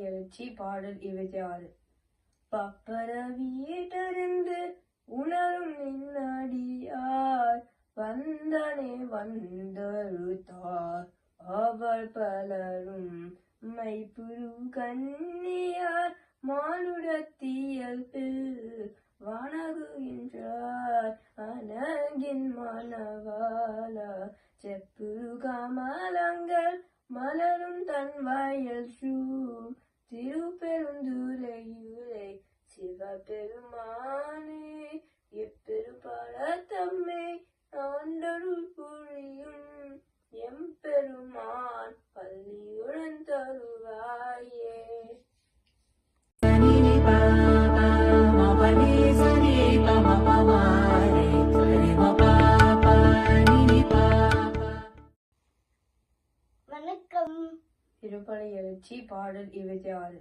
எழுச்சி பாடல் இருபத்தி ஆறு. பப்பரவியிட்டறிந்து உணரும் நின்னடியார் வந்தனே வந்தருத்தார். அவர் பலரும் மைப்புரு கண்ணியார் மானுடத்தியல்பில் வணங்குகின்றார் அனங்கின் மனவாளா செப்புரு கமலங்கள் மலரும் தன் வாயல் சூழ் திருப்பெருந்துரையுரை சிவபெருமானே திருப்பலை எழுச்சி பாடல் இருபத்தி ஆறு.